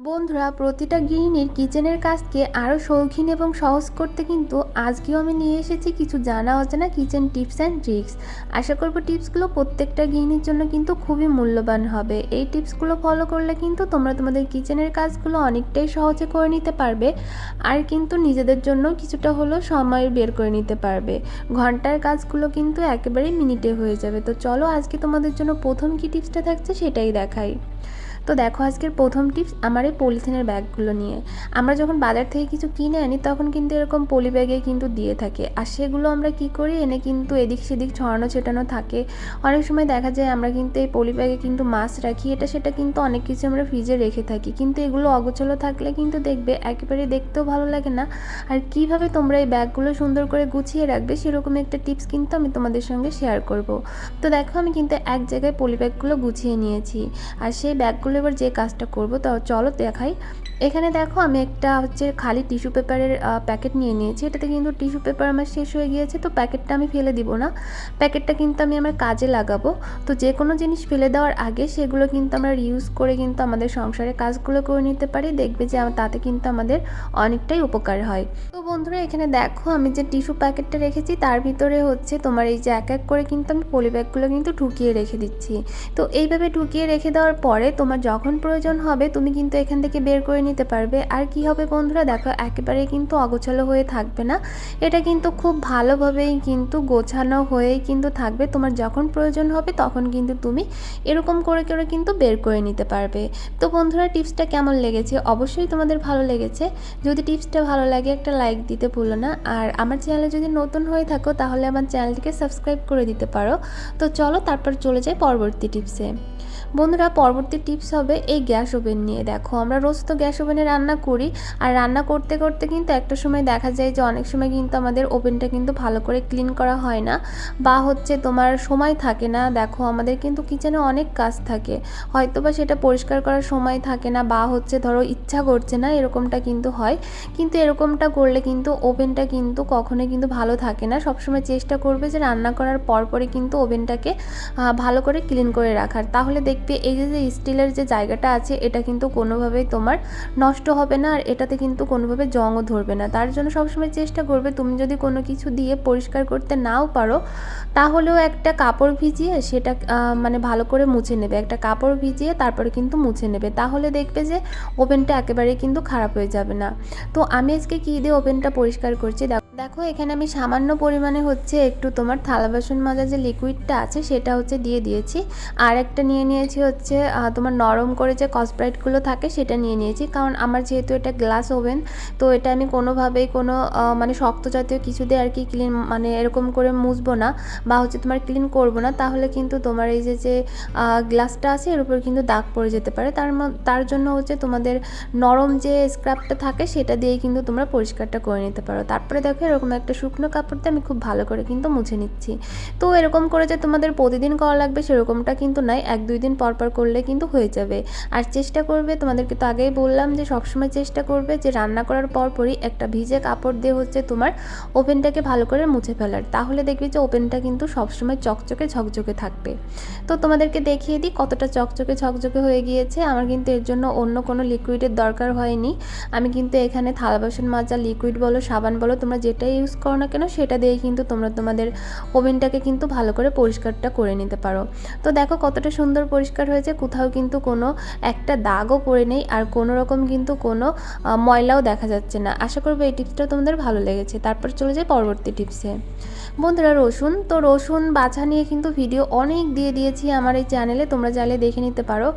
বন্ধুরা, প্রতিটা গৃহিণীর কিচেনের কাজকে আরও শৌখিন এবং সহজ করতে কিন্তু আজকেও আমি নিয়ে এসেছি কিছু জানা অজানা কিচেন টিপস অ্যান্ড ট্রিক্স। আশা করব টিপসগুলো প্রত্যেকটা গৃহিণীর জন্য কিন্তু খুবই মূল্যবান হবে। এই টিপসগুলো ফলো করলে কিন্তু তোমরা তোমাদের কিচেনের কাজগুলো অনেকটাই সহজে করে নিতে পারবে আর কিন্তু নিজেদের জন্য কিছুটা হলেও সময় বের করে নিতে পারবে। ঘণ্টার কাজগুলো কিন্তু একেবারেই মিনিটে হয়ে যাবে। তো চলো আজকে তোমাদের জন্য প্রথম কী টিপসটা থাকছে সেটাই দেখাই। তো দেখো আজকের প্রথম টিপস আমার এই পলিথিনের ব্যাগগুলো নিয়ে। আমরা যখন বাজার থেকে কিছু কিনে আনি, তখন কিন্তু এরকম পলি ব্যাগে কিন্তু দিয়ে থাকে। আর সেগুলো আমরা কি করি? এনে কিন্তু এদিক সেদিক ছড়ানো, ছেটানো থাকে। অনেক সময় দেখা যায় আমরা কিন্তু এই পলি ব্যাগে কিন্তু মাছ রাখি। এটা সেটা কিন্তু অনেক কিছু আমরা ফ্রিজে রেখে থাকি। কিন্তু এগুলো অগোছলো থাকলে কিন্তু দেখবে একেবারে দেখতেও ভালো লাগে না। আর কীভাবে তোমরা এই ব্যাগগুলো সুন্দর করে গুছিয়ে রাখবে, সেরকম একটা টিপস কিন্তু আমি তোমাদের সঙ্গে শেয়ার করব। তো দেখো আমি কিন্তু এক জায়গায় পলি ব্যাগগুলো গুছিয়ে নিয়েছি। আর সেই ব্যাগগুলো এবার যে কাজটা করব, তা চলো দেখাই। এখানে দেখো আমি একটা হচ্ছে খালি টিস্যু পেপারের প্যাকেট নিয়ে নিয়েছি। এটাতে কিন্তু টিস্যু পেপার আমার শেষ হয়ে গিয়েছে, তো প্যাকেটটা আমি ফেলে দিব না। প্যাকেটটা কিন্তু আমি আমার কাজে লাগাবো। তো যে কোনো জিনিস ফেলে দেওয়ার আগে সেগুলো কিন্তু আমরা ইউজ করে কিন্তু আমাদের সংসারে কাজগুলো করে নিতে পারি। দেখবে যে তাতে কিন্তু আমাদের অনেকটাই উপকার হয়। তো বন্ধুরা, এখানে দেখো আমি যে টিস্যু প্যাকেটটা রেখেছি, তার ভিতরে হচ্ছে তোমার এই যে এক এক করে কিন্তু আমি পলি ব্যাগগুলো কিন্তু ঢুকিয়ে রেখে দিচ্ছি। তো এইভাবে ঢুকিয়ে রেখে দেওয়ার পরে তোমার যখন প্রয়োজন হবে, তুমি কিন্তু এখান থেকে বের করে নিতে পারবে। আর কি হবে বন্ধুরা, দেখো একেবারে কিন্তু অগোছালো হয়ে থাকবে না। এটা কিন্তু খুব ভালোভাবেই কিন্তু গোছানো হয়েই কিন্তু থাকবে। তোমার যখন প্রয়োজন হবে, তখন কিন্তু তুমি এরকম করে করে কিন্তু বের করে নিতে পারবে। তো বন্ধুরা, টিপসটা কেমন লেগেছে? অবশ্যই তোমাদের ভালো লেগেছে। যদি টিপসটা ভালো লাগে, একটা লাইক দিতে ভুলো না। আর আমার চ্যানেলে যদি নতুন হয়ে থাকো, তাহলে আমার চ্যানেলটিকে সাবস্ক্রাইব করে দিতে পারো। তো চলো, তারপর চলে যাই পরবর্তী টিপসে। বন্ধুরা, পরবর্তী টিপস হবে এই গ্যাস ওভেন নিয়ে। দেখো, আমরা রোজ তো গ্যাস ওভেনে রান্না করি, আর রান্না করতে করতে কিন্তু একটা সময় দেখা যায় যে অনেক সময় কিন্তু আমাদের ওভেনটা কিন্তু ভালো করে ক্লিন করা হয় না, বা হচ্ছে তোমার সময় থাকে না। দেখো, আমাদের কিন্তু কিচেনে অনেক কাজ থাকে হয়তো বা সেটা পরিষ্কার করার সময় থাকে না, বা হচ্ছে ধরো ইচ্ছা করছে না, এরকমটা কিন্তু হয়। কিন্তু এরকমটা করলে কিন্তু ওভেনটা কিন্তু কখনোই কিন্তু ভালো থাকে না। সবসময় চেষ্টা করবে যে রান্না করার পরপরই কিন্তু ওভেনটাকে ভালো করে ক্লিন করে রাখার। তাহলে দেখবে, এই যে স্টিলের যে জায়গাটা আছে, এটা কিন্তু কোনোভাবেই তোমার নষ্ট হবে না, আর এটাতে কিন্তু কোনোভাবে জংও ধরবে না। তার জন্য সবসময় চেষ্টা করবে, তুমি যদি কোনো কিছু দিয়ে পরিষ্কার করতে নাও পারো, তাহলেও একটা কাপড় ভিজিয়ে সেটা মানে ভালো করে মুছে নেবে। একটা কাপড় ভিজিয়ে তারপরে কিন্তু মুছে নেবে। তাহলে দেখবে যে, ওভেনটা একেবারেই কিন্তু খারাপ হয়ে যাবে না। তো আমি আজকে কী দিয়ে ওভেনটা পরিষ্কার করছি দেখো, এখানে আমি সামান্য পরিমাণে হচ্ছে একটু তোমার থালা বাসন মাজা যে লিকুইডটা আছে, সেটা হচ্ছে দিয়ে দিয়েছি। আর একটা নিয়ে নিয়েছি হচ্ছে তোমার নরম করে যে কসব্রাইটগুলো থাকে, সেটা নিয়ে নিয়েছি। কারণ আমার যেহেতু এটা গ্লাস ওভেন তো এটা আমি কোনোভাবেই কোনো মানে শক্ত জাতীয় কিছু দিয়ে আর কি ক্লিন মানে এরকম করে মুছবো না বা হচ্ছে তোমার ক্লিন করব না। তাহলে কিন্তু তোমার এই যে যে গ্লাসটা আছে, এর উপর কিন্তু দাগ পড়ে যেতে পারে। তার তার জন্য হচ্ছে তোমাদের নরম যে স্ক্রাবটা থাকে, সেটা দিয়ে কিন্তু তোমরা পরিষ্কারটা করে নিতে পারো। তারপরে দেখো এরকম একটা শুকনো কাপড় দিয়ে আমি খুব ভালো করে কিন্তু মুছে নিচ্ছি। তো এরকম করে যে তোমাদের প্রতিদিন করা লাগবে সেরকমটা কিন্তু নয় এক দুই দিন পর পর করলে কিন্তু হয়ে যাবে। আর চেষ্টা করবে, তোমাদেরকে তো আগেই বললাম যে সবসময় চেষ্টা করবে যে রান্না করার পরপরই একটা ভিজে কাপড় দিয়ে হচ্ছে তোমার ওভেনটাকে ভালো করে মুছে ফেলার। তাহলে দেখবে যে ওভেনটা কিন্তু সবসময় চকচকে ঝকঝকে থাকবে। তো তোমাদেরকে দেখিয়ে দিই কতটা চকচকে ঝকঝকে হয়ে গিয়েছে। আমার কিন্তু এর জন্য অন্য কোনো লিকুইডের দরকার হয়নি। আমি কিন্তু এখানে থালা বাসন মাজা লিকুইড বলো, সাবান বলো, তোমরা যেটাই ইউজ করো না কেন, সেটা দিয়ে কিন্তু তোমরা তোমাদের ওভেনটাকে কিন্তু ভালো করে পরিষ্কারটা করে নিতে পারো। তো দেখো কতটা সুন্দর পরিষ্কার হয়েছে, কোথাও কিন্তু কোনো একটা দাগও পড়ে নেই আর কোনো রকম কিন্তু কোনো ময়লাও দেখা যাচ্ছে না। আশা করব এই টিপসটা তোমাদের ভালো লেগেছে। তারপর চলে যায় পরবর্তী টিপসে বন্ধুরা, রসুন। তো রসুন বাছা নিয়ে কিন্তু ভিডিও অনেক দিয়ে দিয়েছি আমার এই চ্যানেলে তোমরা চাইলে দেখে নিতে পারো।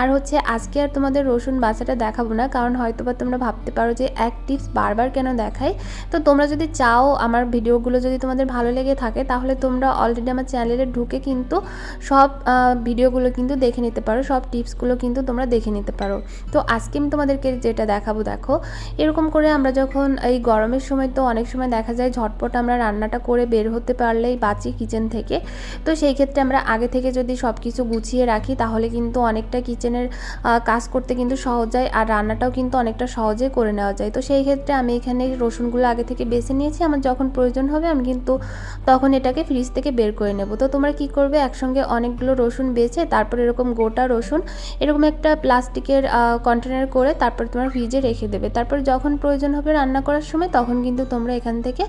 আর হচ্ছে আজকে আর তোমাদের রসুন বাছাটা দেখাবো না, কারণ হয়তো বা তোমরা ভাবতে পারো যে এক টিপস বারবার কেন দেখাই। তো তোমরা যদি চাও আমার ভিডিওগুলো যদি তোমাদের ভালো লেগে থাকে, তাহলে তোমরা অলরেডি আমার চ্যানেলে ঢুকে কিন্তু সব ভিডিওগুলো কিন্তু দেখে নিতে পারো, সব টিপসগুলো কিন্তু তোমরা দেখে নিতে পারো। তো আজকে আমি তোমাদেরকে যেটা দেখাবো, দেখো। এরকম করে আমরা যখন এই গরমের সময় তো অনেক সময় দেখা যায় ঝটপট আমরা রান্নাটা করে বের হতে পারলেই বাঁচি কিচেন থেকে। তো সেই ক্ষেত্রে আমরা আগে থেকে যদি সব কিছু গুছিয়ে রাখি, তাহলে কিন্তু অনেকটা কিচেনের কাজ করতে কিন্তু সহজ হয়, আর রান্নাটাও কিন্তু অনেকটা সহজে করে নেওয়া যায়। তো সেই ক্ষেত্রে আমি এখানে রসুনগুলো আগে থেকে বেছে বেছে নিয়েছি, আমার যখন প্রয়োজন হবে আমি কিন্তু তখন এটাকে ফ্রিজ থেকে বের করে নেব। তো তোমরা কি করবে, একসঙ্গে অনেকগুলো রসুন বেছে, তারপর এরকম গোটা রসুন, এরকম একটা প্লাস্টিকের কন্টেনার করে তারপর তোমার ফ্রিজে রেখে দেবে। তারপর যখন প্রয়োজন হবে রান্না করার সময় তখন কিন্তু তোমরা এখান থেকে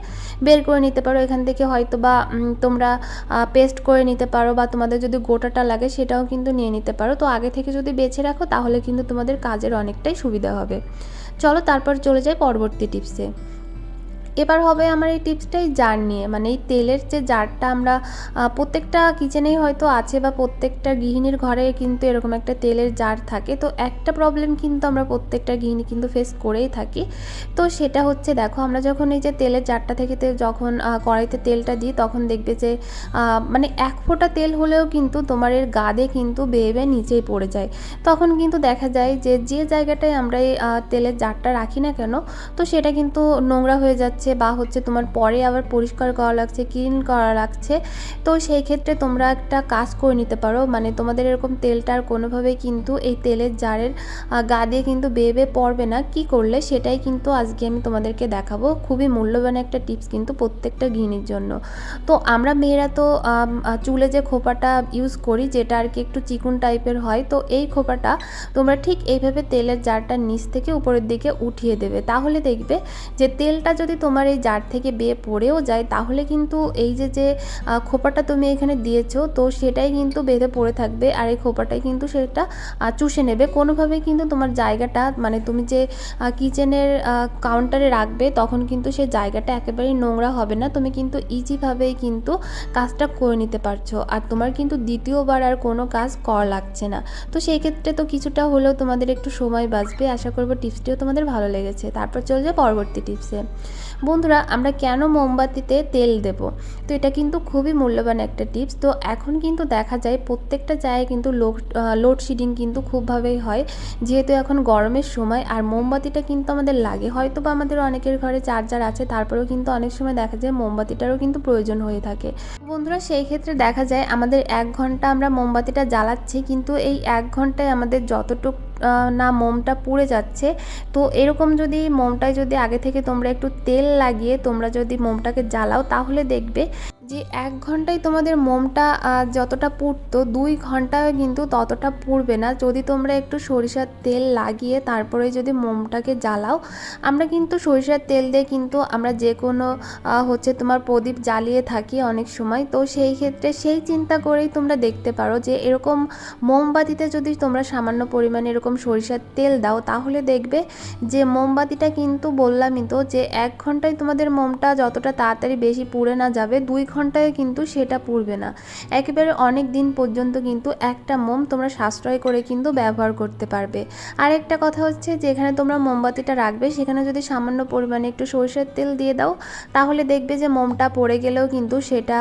বের করে নিতে পারো। এখান থেকে হয়তো বা তোমরা পেস্ট করে নিতে পারো বা তোমাদের যদি গোটাটা লাগে সেটাও কিন্তু নিয়ে নিতে পারো। তো আগে থেকে যদি বেছে রাখো তাহলে কিন্তু তোমাদের কাজের অনেকটাই সুবিধা হবে। চলো তারপর চলে যাই পরবর্তী টিপসে এবার হবে আমার এই টিপসটাই জার নিয়ে মানে এই তেলের যে জারটা আমরা প্রত্যেকটা কিচেনেই হয়তো আছে বা প্রত্যেকটা গৃহিণীর ঘরে কিন্তু এরকম একটা তেলের জার থাকে। তো একটা প্রবলেম কিন্তু আমরা প্রত্যেকটা গৃহিণী কিন্তু ফেস করেই থাকি। তো সেটা হচ্ছে দেখো, আমরা যখন এই যে তেলের জারটা থেকে যখন কড়াইতে তেলটা দিই, তখন দেখবে যে মানে এক ফোঁটা তেল হলেও কিন্তু তোমার এর গাদে কিন্তু বেয়ে বেয়ে নিচেই পড়ে যায়। তখন কিন্তু দেখা যায় যে যে জায়গাটায় আমরা এই তেলের জারটা রাখি না কেন, তো সেটা কিন্তু নোংরা হয়ে যাচ্ছে বা হচ্ছে তোমার পরে আবার পরিষ্কার করা লাগছে ক্লিন করা লাগছে, তো সেই ক্ষেত্রে তোমরা একটা কাজ করে নিতে পারো। মানে তোমাদের এরকম তেলটা আর কোনোভাবেই কিন্তু এই তেলের জারের গা দিয়ে কিন্তু বেয়ে বেয়ে পড়বে না। কি করলে? সেটাই কিন্তু আজকে আমি তোমাদেরকে দেখাবো। খুবই মূল্যবান একটা টিপস কিন্তু প্রত্যেকটা গৃহিণীর জন্য। তো আমরা মেয়েরা তো চুলে যে খোপাটা ইউজ করি, যেটা আর কি একটু চিকুন টাইপের হয়, তো এই খোপাটা তোমরা ঠিক এইভাবে তেলের জারটার নিচ থেকে উপরের দিকে উঠিয়ে দেবে। তাহলে দেখবে যে তেলটা যদি তোমার এই জার থেকে বেয়ে পড়েও যায়, তাহলে কিন্তু এই যে যে খোপাটা তুমি এখানে দিয়েছ, তো সেটাই কিন্তু বেঁধে পড়ে থাকবে আর এই খোপাটাই কিন্তু সেটা চুষে নেবে। কোনোভাবেই কিন্তু তোমার জায়গাটা মানে তুমি যে কিচেনের কাউন্টারে রাখবে, তখন কিন্তু সেই জায়গাটা একেবারেই নোংরা হবে না। তুমি কিন্তু ইজিভাবেই কিন্তু কাজটা করে নিতে পারছ। আর তোমার কিন্তু দ্বিতীয়বার আর কোনো কাজ করা লাগছে না। তো সেই ক্ষেত্রে তো কিছুটা হলেও তোমাদের একটু সময় বাঁচবে। আশা করব টিপসটিও তোমাদের ভালো লেগেছে। তারপর চলে যায় পরবর্তী টিপসে বন্ধুরা, আমরা কেন মোমবাতিতে তেল দেব? তো এটা কিন্তু খুবই মূল্যবান একটা টিপস। তো এখন কিন্তু দেখা যায় প্রত্যেকটা জায়গায় কিন্তু লোড লোডশেডিং কিন্তু খুবভাবেই হয়। যেহেতু এখন গরমের সময়, আর মোমবাতিটা কিন্তু আমাদের লাগে। হয়তো বা আমাদের অনেকের ঘরে চার্জার আছে, তারপরেও কিন্তু অনেক সময় দেখা যায় মোমবাতিটারও কিন্তু প্রয়োজন হয়ে থাকে। বন্ধুরা, সেই ক্ষেত্রে দেখা যায় আমাদের এক ঘণ্টা আমরা মোমবাতিটা জ্বালাচ্ছি, কিন্তু এই এক ঘন্টায় আমাদের যতটুকু না মোমটা পুড়ে যাচ্ছে। তো এরকম যদি মোমটায় যদি আগে থেকে তোমরা একটু তেল লাগিয়ে তোমরা যদি মোমটাকে জ্বালাও, তাহলে দেখবে যে এক ঘন্টায় তোমাদের মোমটা যতটা পুড়তো, দুই ঘন্টায় কিন্তু ততটা পুড়বে না। যদি তোমরা একটু সরিষার তেল লাগিয়ে তারপরে যদি মোমটাকে জ্বালাও, আমরা কিন্তু সরিষার তেল দিয়ে কিন্তু আমরা যে কোনো হচ্ছে তোমার প্রদীপ জ্বালিয়ে থাকি অনেক সময়। তো সেই ক্ষেত্রে সেই চিন্তা করেই তোমরা দেখতে পারো যে এরকম মোমবাতিতে যদি তোমরা সামান্য পরিমাণে এরকম সরিষার তেল দাও, তাহলে দেখবে যে মোমবাতিটা কিন্তু বললামই তো যে এক ঘন্টায় তোমাদের মোমটা যতটা তাড়াতাড়ি বেশি পুড়ে না যাবে, দুই ঘন্টায় কিন্তু সেটা পুড়বে না। একেবারে অনেক দিন পর্যন্ত কিন্তু একটা মোম তোমরা সাশ্রয় করে কিন্তু ব্যবহার করতে পারবে। আর একটা কথা হচ্ছে যেখানে তোমরা মোমবাতিটা রাখবে, সেখানে যদি সামান্য পরিমাণে একটু সরষের তেল দিয়ে দাও, তাহলে দেখবে যে মোমটা পড়ে গেলেও কিন্তু সেটা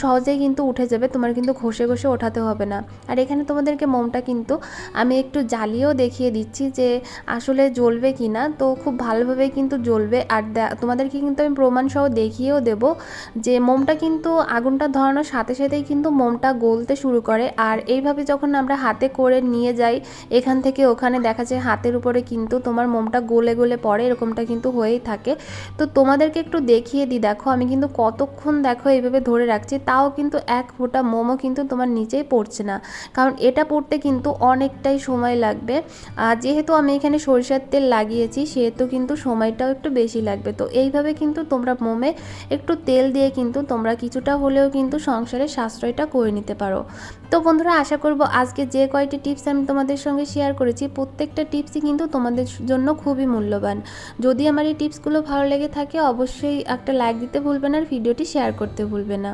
সহজেই কিন্তু উঠে যাবে, তোমার কিন্তু ঘষে ঘষে ওঠাতে হবে না। আর এখানে তোমাদেরকে মোমটা কিন্তু আমি একটু জ্বালিয়েও দেখিয়ে দিচ্ছি যে, আসলে জ্বলবে কি না তো খুব ভালোভাবে কিন্তু জ্বলবে। আর তোমাদেরকে কিন্তু আমি প্রমাণসহ দেখিয়েও দেব যে, মোমটা কিন্তু আগুনটা ধরানোর সাথে সাথেই কিন্তু মোমটা গলতে শুরু করে। আর এইভাবে যখন আমরা হাতে করে নিয়ে যাই, এখান থেকে ওখানে দেখা যায় হাতের উপরে কিন্তু তোমার মোমটা গলে গলে পড়ে, এরকমটা কিন্তু হয়েই থাকে। তো তোমাদেরকে একটু দেখিয়ে দিই। দেখো, আমি কিন্তু কতক্ষণ দেখো এইভাবে ধরে রাখছি, তাও কিন্তু এক ফোঁটা মোমও কিন্তু তোমার নিচেই পড়ছে না। কারণ এটা পড়তে কিন্তু অনেকটাই সময় লাগবে। আর যেহেতু আমি এখানে সরিষার তেল লাগিয়েছি, সেহেতু কিন্তু সময়টাও একটু বেশি লাগবে। তো এইভাবে কিন্তু তোমরা মোমে একটু তেল দিয়ে কিন্তু তোমরা কিছুটা হলেও কিন্তু সংসারে সাশ্রয়টা করে নিতে পারো। তো বন্ধুরা, আশা করব আজকে যে কয়টি টিপস আমি তোমাদের সঙ্গে শেয়ার করেছি, প্রত্যেকটা টিপসই কিন্তু তোমাদের জন্য খুবই মূল্যবান। যদি আমার এই টিপসগুলো ভালো লেগে থাকে, অবশ্যই একটা লাইক দিতে ভুলবে না আর ভিডিওটি শেয়ার করতে ভুলবে না।